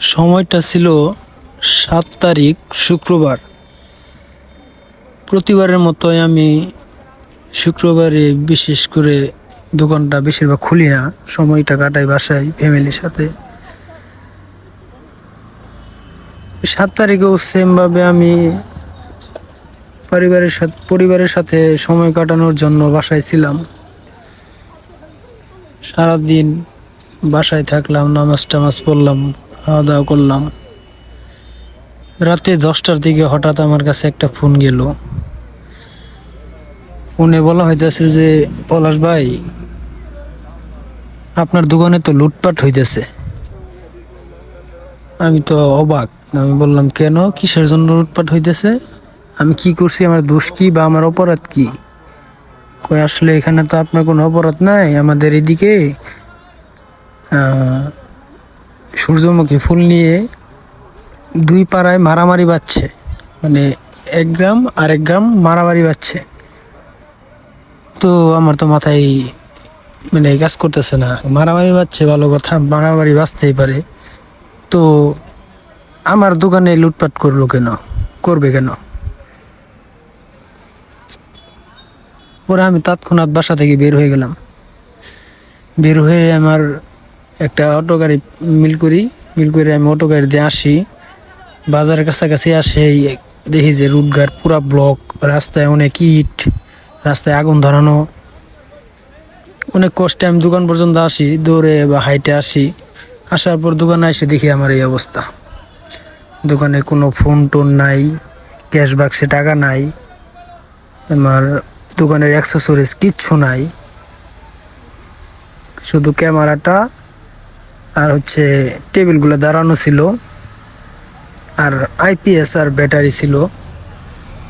সময়টা ছিল সাত তারিখ, শুক্রবার। প্রতিবারের মতোই আমি শুক্রবারে বিশেষ করে দোকানটা বেশিরভাগ খুলি না। সময়টা কাটাই বাসায় ফ্যামিলির সাথে। সাত তারিখেও সেমভাবে আমি পরিবারের সাথে পরিবারের সাথে সময় কাটানোর জন্য বাসায় ছিলাম। সারাদিন বাসায় থাকলাম নামাজ টামাজ পড়লাম। খাওয়া দাওয়া করলাম। রাতে দশটার দিকে হঠাৎ আমার কাছে একটা ফোন গেল। ফোনে বলা হইতেছে যে, পলাশ ভাই, আপনার দোকানে তো লুটপাট হইতেছে। আমি তো অবাক। আমি বললাম, কেন? কিসের জন্য লুটপাট হইতেছে? আমি কি করছি? আমার দোষ কি বা আমার অপরাধ কি? কই আসলে এখানে তো আপনার কোনো অপরাধ নাই। আমাদের এদিকে সূর্যমুখী ফুল নিয়ে দুই পাড়ায় মারামারি বাজছে মানে এক গ্রাম আর এক গ্রাম মারামারি বাজছে তো আমার তো মাথায় মানে কাজ করতেছে না। মারামারি বাজছে ভালো কথা, মারামারি বাঁচতেই পারে। তো আমার দোকানে লুটপাট করল কেন? করবে কেন? পরে আমি তৎক্ষণাৎ বাসা থেকে বের হয়ে গেলাম। বের হয়ে আমার একটা অটো গাড়ি মিল করি, মিল করে আমি অটো গাড়ি দিয়ে আসি। বাজারের কাছাকাছি আসে দেখি যে রুটঘাট পুরা ব্লক, রাস্তায় অনেক ইট, রাস্তায় আগুন ধরানো। অনেক কষ্টে আমি দোকান পর্যন্ত আসি, দৌড়ে বা হাইটে আসি। আসার পর দোকানে এসে দেখি আমার এই অবস্থা। দোকানে কোনো ফোন টোন নাই ক্যাশ বাক্সে টাকা নাই, আমার দোকানের অ্যাক্সেসরিজ কিচ্ছু নাই। শুধু ক্যামেরাটা আর হচ্ছে টেবিলগুলো দাঁড়ানো ছিল। আর আইপিএস আর ব্যাটারি ছিল।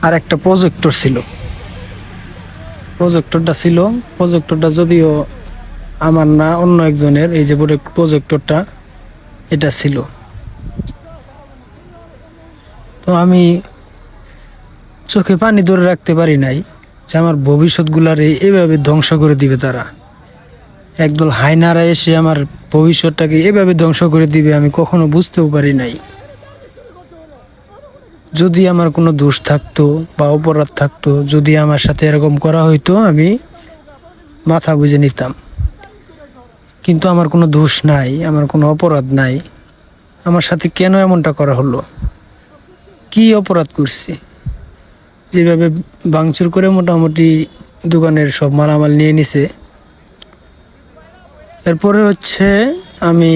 আর একটা প্রজেক্টর ছিল। প্রজেক্টরটা ছিল। প্রজেক্টরটা যদিও আমার না, অন্য একজনের, এই যে প্রজেক্টরটা, এটা ছিল। তো আমি চোখে পানি ধরে রাখতে পারি নাই যে আমার ভবিষ্যৎগুলারে এভাবে ধ্বংস করে দিবে তারা। একদল হাইনারা এসে আমার ভবিষ্যৎটাকে এভাবে ধ্বংস করে দিবে আমি কখনো বুঝতেও পারি নাই। যদি আমার কোনো দোষ থাকতো বা অপরাধ থাকতো, যদি আমার সাথে এরকম করা হইতো, আমি মাথা বুঝে নিতাম। কিন্তু আমার কোনো দোষ নাই, আমার কোনো অপরাধ নাই। আমার সাথে কেন এমনটা করা হলো? কি অপরাধ করছি? যেভাবে ভাঙচুর করে মোটামুটি দোকানের সব মালামাল নিয়ে নিছে এরপরে হচ্ছে আমি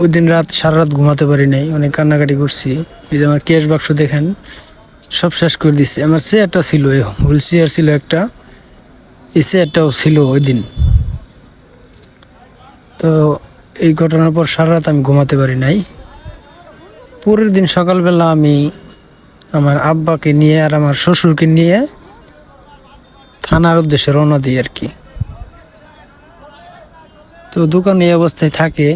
ওই দিন রাত, সারা রাত ঘুমাতে পারি নাই, অনেক কান্নাকাটি করছি। এই যে আমার ক্যাশ বাক্স দেখেন, সব শেষ করে দিছে। আমার চেয়ারটা ছিল হুইল চেয়ার ছিল একটা, এই চেয়ারটাও ছিল ওই দিন তো এই ঘটনার পর সারা রাত আমি ঘুমাতে পারি নাই। পরের দিন সকালবেলা আমি আমার আব্বাকে নিয়ে আর আমার শ্বশুরকে নিয়ে থানার উদ্দেশ্যে রওনা দিই আর কি। তো দোকান এই অবস্থায় থাকে।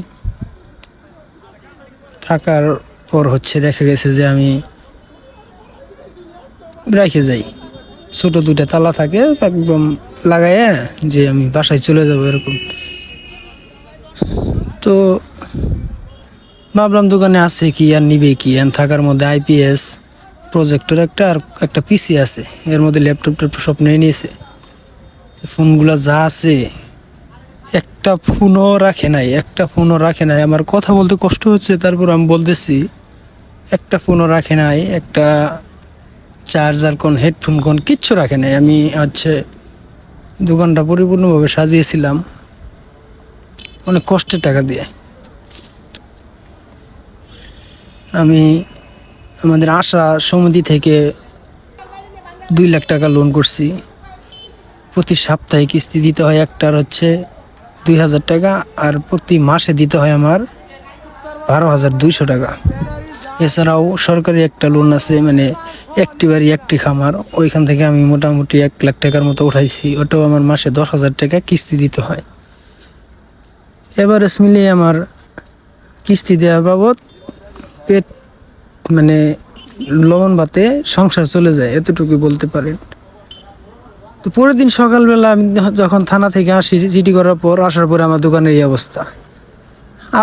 থাকার পর হচ্ছে দেখা গেছে যে আমি রেখে যাই। ছোট দুইটা তালা থাকে, একদম লাগাইয়া যে আমি বাসায় চলে যাব এরকম। তো ভাবলাম দোকানে আছে কি আর নিবে কি? আর থাকার মধ্যে আইপিএস প্রজেক্টর একটা আর একটা পিসি আছে। এর মধ্যে ল্যাপটপ ট্যাপটপ সব নিয়ে নিয়েছে। ফোনগুলো যা আছে একটা ফোনও রাখে নাই, একটা ফোনও রাখে নাই। আমার কথা বলতে কষ্ট হচ্ছে, তারপর আমি বলতেছি, একটা ফোনও রাখে নাই, একটা চার্জার কোন হেডফোন কোন, কিচ্ছু রাখে নাই। আমি হচ্ছে দোকানটা পরিপূর্ণভাবে সাজিয়েছিলাম, অনেক কষ্টের টাকা দিয়ে। আমি আমাদের আশা সমিতি থেকে দুই লাখ টাকা লোন করছি। প্রতি সপ্তাহে কিস্তি দিতে হয় একটার হচ্ছে দুই হাজার টাকা আর প্রতি মাসে দিতে হয় আমার বারো হাজার দুইশো টাকা। এছাড়াও সরকারি একটা লোন আছে মানে একটি বাড়ি একটি খামার, ওইখান থেকে আমি মোটামুটি এক লাখ টাকার মতো উঠাইছি। ওটাও আমার মাসে দশ হাজার টাকা কিস্তি দিতে হয়। এভারেজ মিলিয়ে আমার কিস্তি দেওয়া বাবদ পেট মানে লবণ ভাতে সংসার চলে যায় এতটুকু বলতে পারেন। তো পরের দিন সকালবেলা আমি যখন থানা থেকে আসি, চিঠি করার পর, আসার পরে আমার দোকানের এই অবস্থা।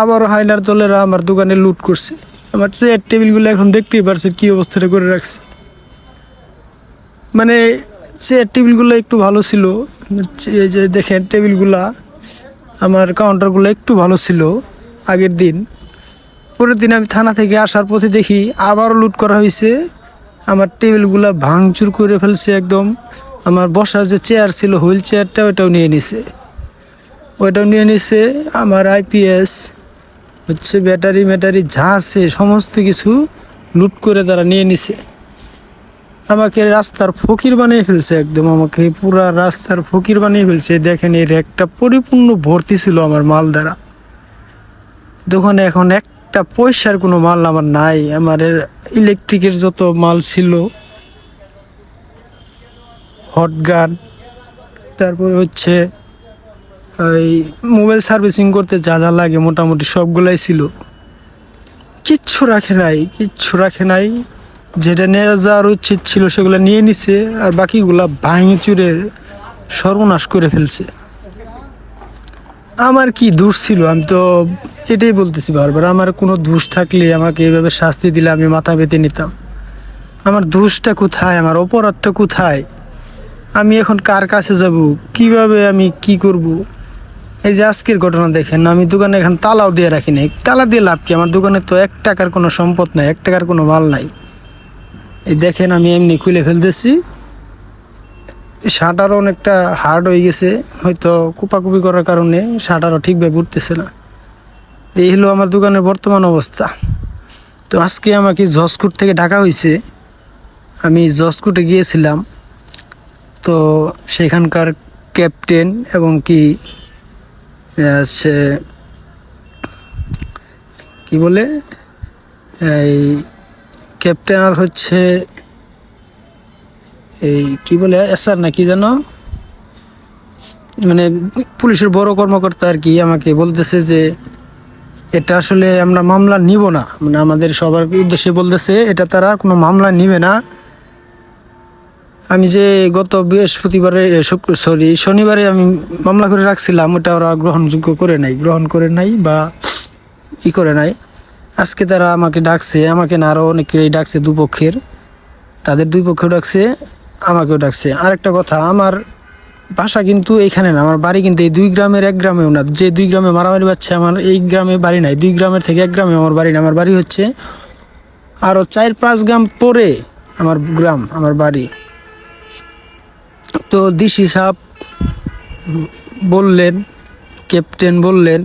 আবারও হাইনার দলেরা আমার দোকানে লুট করছে। আমার চেয়ার টেবিলগুলো এখন দেখতেই পারছেন কী অবস্থাটা করে রাখছে। মানে চেয়ার টেবিলগুলো একটু ভালো ছিল যে দেখেন টেবিলগুলা আমার কাউন্টারগুলো একটু ভালো ছিল আগের দিন। পরের দিন আমি থানা থেকে আসার পথে দেখি আবারও লুট করা হয়েছে। আমার টেবিলগুলা ভাঙচুর করে ফেলছে একদম। আমার বসার যে চেয়ার ছিল হুইল চেয়ারটা ওটাও নিয়ে নিছে। ওইটাও নিয়ে নিছে, আমার আইপিএস হচ্ছে ব্যাটারি ম্যাটারি যা আছে, সমস্ত কিছু লুট করে তারা নিয়ে নিছে। আমাকে রাস্তার ফকির বানিয়ে ফেলছে একদম, আমাকে পুরা রাস্তার ফকির বানিয়ে ফেলছে। দেখেন, এই র্যাকটা পরিপূর্ণ ভর্তি ছিল আমার মাল দ্বারা। দোকানে এখন একটা পয়সার কোনো মাল আমার নাই, আমার ইলেকট্রিকের যত মাল ছিল হট গান, তারপরে হচ্ছে ওই মোবাইল সার্ভিসিং করতে যা যা লাগে মোটামুটি সবগুলাই ছিল। কিচ্ছু রাখে নাই, কিচ্ছু রাখে নাই। যেটা নিয়ে যাওয়ার উচিত ছিল সেগুলো নিয়ে নিছে, আর বাকিগুলা ভাঙে চুরে সর্বনাশ করে ফেলছে। আমার কি দোষ ছিল? আমি তো এটাই বলতেছি বারবার, আমার কোনো দোষ থাকলে আমাকে এভাবে শাস্তি দিলে আমি মাথা পেতে নিতাম। আমার দোষটা কোথায়? আমার অপরাধটা কোথায়? আমি এখন কার কাছে যাব? কীভাবে আমি কি করব? এই যে আজকের ঘটনা দেখেন, আমি দোকানে এখন তালাও দিয়ে রাখি নাই। তালা দিয়ে লাভ কি? আমার দোকানে তো এক টাকার কোনো সম্পদ নাই, এক টাকার কোনো মাল নাই। এই দেখেন, আমি এমনি খুলে ফেলতেছি। শাটারও অনেকটা হার্ড হয়ে গেছে, হয়তো কুপাকুপি করার কারণে শাটারও ঠিকভাবে উঠতেছে না। এই হলো আমার দোকানের বর্তমান অবস্থা। তো আজকে আমাকে জসকুট থেকে ঢাকা হয়েছে। আমি জসকুটে গিয়েছিলাম। তো সেখানকার ক্যাপ্টেন এবং কি সে, কি বলে, এই ক্যাপ্টেন আর হচ্ছে এই কি বলে, এসআর না কি যেন? মানে পুলিশের বড় কর্মকর্তা আর কি আমাকে বলতেছে যে এটা আসলে আমরা মামলা নিব না। মানে আমাদের সবার উদ্দেশ্যে বলতেছে, এটা তারা কোনো মামলা নিবে না। আমি যে গত বৃহস্পতিবারে সরি শনিবারে আমি মামলা করে রাখছিলাম, ওটা ওরা গ্রহণযোগ্য করে নাই। গ্রহণ করে নাই বা ই করে নাই। আজকে তারা আমাকে ডাকছে, আমাকে না আরও অনেকেই ডাকছে দুপক্ষের। তাদের দুই পক্ষেও ডাকছে, আমাকেও ডাকছে। আরেকটা কথা, আমার বাসা কিন্তু এইখানে না, আমার বাড়ি কিন্তু এই দুই গ্রামের এক গ্রামেও না। যে দুই গ্রামে মারামারি বাচ্চা আমার এই গ্রামে বাড়ি নাই, দুই গ্রামের থেকে এক গ্রামে আমার বাড়ি না আমার বাড়ি হচ্ছে আরও চার পাঁচ গ্রাম পরে আমার গ্রাম, আমার বাড়ি। তো ডিসি সাহেব বললেন, ক্যাপ্টেন বললেন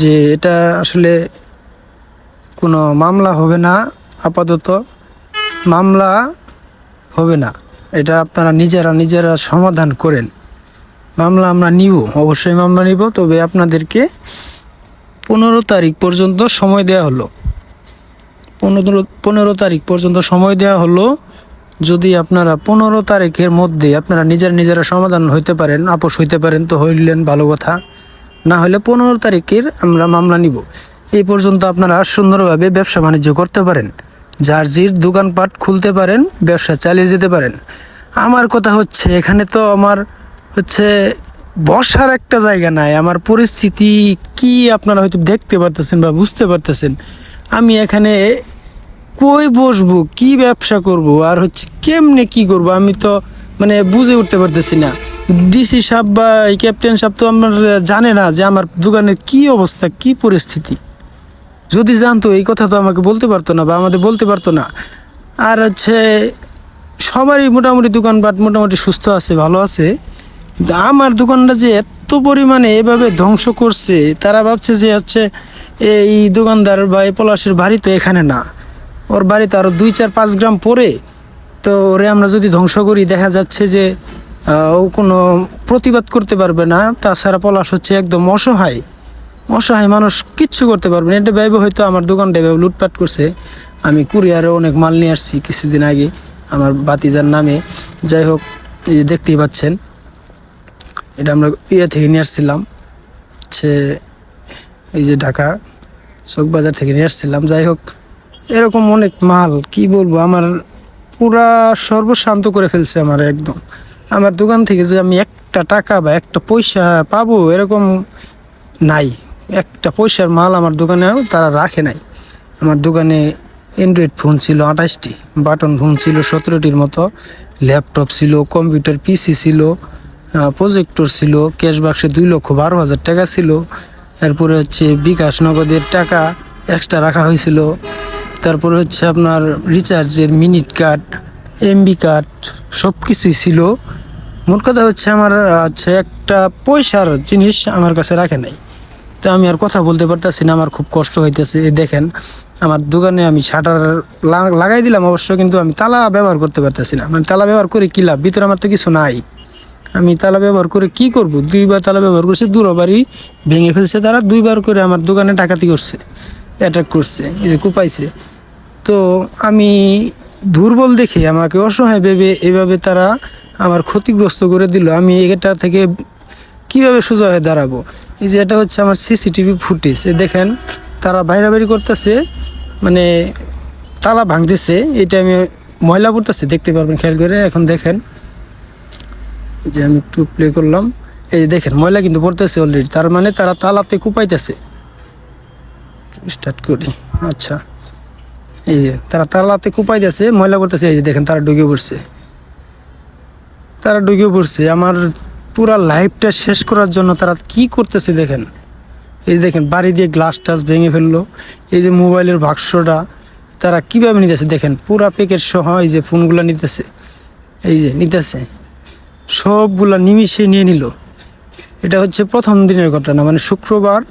যে এটা আসলে কোনো মামলা হবে না, আপাতত মামলা হবে না। এটা আপনারা নিজেরা নিজেরা সমাধান করেন। মামলা আমরা নিব, অবশ্যই মামলা নিব, তবে আপনাদেরকে পনেরো তারিখ পর্যন্ত সময় দেওয়া হলো। পনেরো পনেরো তারিখ পর্যন্ত সময় দেওয়া হলো যদি আপনারা পনেরো তারিখের মধ্যে আপনারা নিজেরা নিজেরা সমাধান হইতে পারেন, আপোষ হইতে পারেন, তো হইলেন ভালো কথা। না হলে পনেরো তারিখের আমরা মামলা নিব। এই পর্যন্ত আপনারা সুন্দরভাবে ব্যবসা বাণিজ্য করতে পারেন। যার জির দোকানপাট খুলতে পারেন, ব্যবসা চালিয়ে যেতে পারেন। আমার কথা হচ্ছে, এখানে তো আমার হচ্ছে বসার একটা জায়গা নাই। আমার পরিস্থিতি কি আপনারা হয়তো দেখতে পারতেছেন বা বুঝতে পারতেছেন। আমি এখানে কই বসবো? কি ব্যবসা করব? আর হচ্ছে কেমনে কি করব? আমি তো মানে বুঝে উঠতে পারতেছি না। ডিসি সাহেব বা ক্যাপ্টেন সাহেব তো আমার জানে না যে আমার দোকানের কি অবস্থা, কি পরিস্থিতি। যদি জানতো, এই কথা তো আমাকে বলতে পারতো না বা আমাদের বলতে পারতো না। আর হচ্ছে, সবারই মোটামুটি দোকানপাট মোটামুটি সুস্থ আছে, ভালো আছে। কিন্তু আমার দোকানটা যে এত পরিমাণে এভাবে ধ্বংস করছে, তারা ভাবছে যে হচ্ছে, এই দোকানদার বা এই পলাশের বাড়ি তো এখানে না। ওর বাড়িতে আরও দুই চার পাঁচ গ্রাম পরে তো ওরে আমরা যদি ধ্বংস করি, দেখা যাচ্ছে যে ও কোনো প্রতিবাদ করতে পারবে না। তাছাড়া পলাশ হচ্ছে একদম অসহায়। অসহায় মানুষ কিচ্ছু করতে পারবে না। এটা ভেবে হয়তো আমার দোকানটা এভাবে লুটপাট করছে। আমি কুরিয়ারে অনেক মাল নিয়ে আসছি কিছুদিন আগে, আমার বাতিজার নামে। যাই হোক, এই যে দেখতেই পাচ্ছেন, এটা আমরা ইয়ে থেকে নিয়ে আসছিলাম। হচ্ছে এই যে ঢাকা চকবাজার থেকে নিয়ে আসছিলাম। যাই হোক এরকম অনেক মাল, কি বলব? আমার পুরা সর্বশান্ত করে ফেলছে আমার একদম। আমার দোকান থেকে যে আমি একটা টাকা বা একটা পয়সা পাবো, এরকম নাই। একটা পয়সার মাল আমার দোকানে তারা রাখে নাই। আমার দোকানে অ্যান্ড্রয়েড ফোন ছিল আঠাশটি বাটন ফোন ছিল সতেরোটির মতো ল্যাপটপ ছিল কম্পিউটার পিসি ছিল প্রজেক্টর ছিল ক্যাশ বাক্সে দুই লক্ষ বারো হাজার টাকা ছিল। এরপরে হচ্ছে বিকাশ নগদের টাকা এক্সট্রা রাখা হয়েছিল। তারপরে হচ্ছে আপনার রিচার্জের মিনিট কার্ড এমবি কার্ড সব কিছুই ছিল। মোট কথা হচ্ছে আমার হচ্ছে একটা পয়সার জিনিস আমার কাছে রাখে নাই। তো আমি আর কথা বলতে পারতেছি না, আমার খুব কষ্ট হইতেছে। দেখেন, আমার দোকানে আমি শাটার লাগাই দিলাম অবশ্য, কিন্তু আমি তালা ব্যবহার করতে পারতেছি না। মানে তালা ব্যবহার করে কী লাভ? ভিতরে আমার তো কিছু নাই। আমি তালা ব্যবহার করে কি করব? দুইবার তালা ব্যবহার করছে, দুবারই ভেঙে ফেলছে তারা, দুইবার করে আমার দোকানে ডাকাতি করছে অ্যাটাক করছে, এই যে কুপাইছে। তো আমি দুর্বল দেখে আমাকে অসহায় ভেবে এভাবে তারা আমার ক্ষতিগ্রস্ত করে দিল। আমি এটা থেকে কীভাবে সোজা হয়ে দাঁড়াবো? এই যে এটা হচ্ছে আমার সিসিটিভি ফুটেজ। এ দেখেন, তারা বাইরাবাড়ি করতেছে মানে তালা ভাঙতেছে। এটা আমি ময়লা পড়তেছে, দেখতে পারবেন, খেয়াল করে। এখন দেখেন যে আমি একটু প্লে করলাম। এই যে দেখেন, ময়লা কিন্তু পড়তেছে অলরেডি তার মানে তারা তালাতে কুপাইতেছে। স্টার্ট করি। আচ্ছা। এই যে, তারা তালাতে কুপাইতেছে ময়লা করতেছে এই যে দেখেন তারা ঢুকে পড়ছে। তারা ঢুকে পড়ছে। আমার পুরা লাইফটা শেষ করার জন্য তারা কি করতেছে দেখেন? এই দেখেন, বাড়ি দিয়ে গ্লাস টাস ভেঙে ফেলল। এই যে মোবাইলের বাক্সটা, তারা কীভাবে নিতেছে দেখেন? পুরা প্যাকেট সহ এই যে ফোনগুলো নিতেছে। এই যে নিতেছে। সবগুলা নিমিশে নিয়ে নিল। এটা হচ্ছে প্রথম দিনের ঘটনা মানে শুক্রবার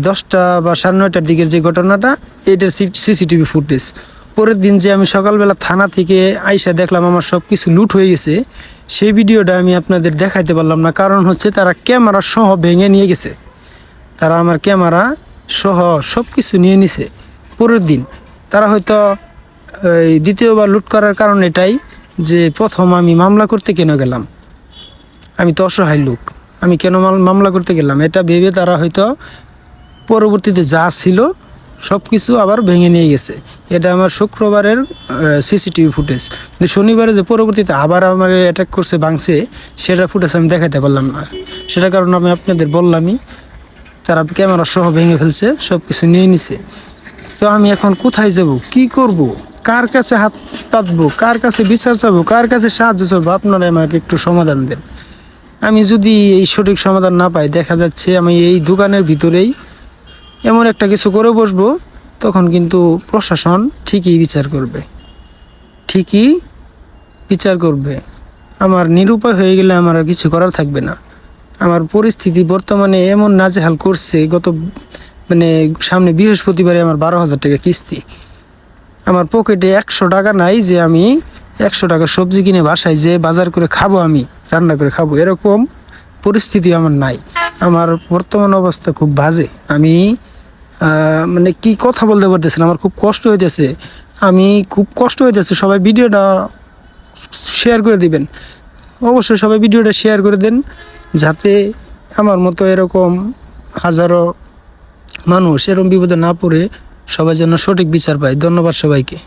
দশটা বা সাড়ে নয়টার দিকের যে ঘটনাটা, এটার সিসিটিভি ফুটেজ। পরের দিন যে আমি সকালবেলা থানা থেকে আইসা দেখলাম আমার সব কিছু লুট হয়ে গেছে, সেই ভিডিওটা আমি আপনাদের দেখাইতে পারলাম না। কারণ হচ্ছে তারা ক্যামেরা সহ ভেঙে নিয়ে গেছে। তারা আমার ক্যামেরা সহ সব কিছু নিয়ে নিছে। পরের দিন তারা হয়তো দ্বিতীয়বার লুট করার কারণ এটাই যে প্রথম আমি মামলা করতে কেন গেলাম? আমি তো অসহায় লোক। আমি কেন মাল- মামলা করতে গেলাম? এটা ভেবে তারা হয়তো পরবর্তীতে যা ছিল সব কিছু আবার ভেঙে নিয়ে গেছে। এটা আমার শুক্রবারের সিসিটিভি ফুটেজ কিন্তু শনিবারে যে পরবর্তীতে আবার আমার অ্যাটাক করছে, ভাঙছে, সেটা ফুটেজ আমি দেখাতে পারলাম না সেটা কারণ আমি আপনাদের বললামই, তারা ক্যামেরা সহ ভেঙে ফেলছে সব কিছু নিয়ে নিছে। তো আমি এখন কোথায় যাব? কি করব? কার কাছে হাত পাতবো? কার কাছে বিচার চাবো? কার কাছে সাহায্য চাবো? আপনারা আমাকে একটু সমাধান দেন। আমি যদি এই সঠিক সমাধান না পাই, দেখা যাচ্ছে আমি এই দোকানের ভিতরেই এমন একটা কিছু করে বসবো, তখন কিন্তু প্রশাসন ঠিকই বিচার করবে। ঠিকই বিচার করবে। আমার নিরুপায় হয়ে গেলে আমার আর কিছু করার থাকবে না। আমার পরিস্থিতি বর্তমানে এমন নাজেহাল করছে, গত মানে সামনে বৃহস্পতিবারে আমার বারো হাজার টাকা কিস্তি। আমার পকেটে একশো টাকা নাই যে আমি একশো টাকা সবজি কিনে বাসায় যে বাজার করে খাব আমি, রান্না করে খাব, এরকম পরিস্থিতি আমার নাই। আমার বর্তমান অবস্থা খুব বাজে। আমি মানে কি কথা বলতে পারতেছি না আমার খুব কষ্ট হইতেছে। আমি খুব কষ্ট হইতেছে। সবাই ভিডিওটা শেয়ার করে দিবেন। অবশ্যই সবাই ভিডিওটা শেয়ার করে দেন, যাতে আমার মতো এরকম হাজারো মানুষ এরকম বিপদে না পড়ে সবাই যেন সঠিক বিচার পায়। ধন্যবাদ সবাইকে।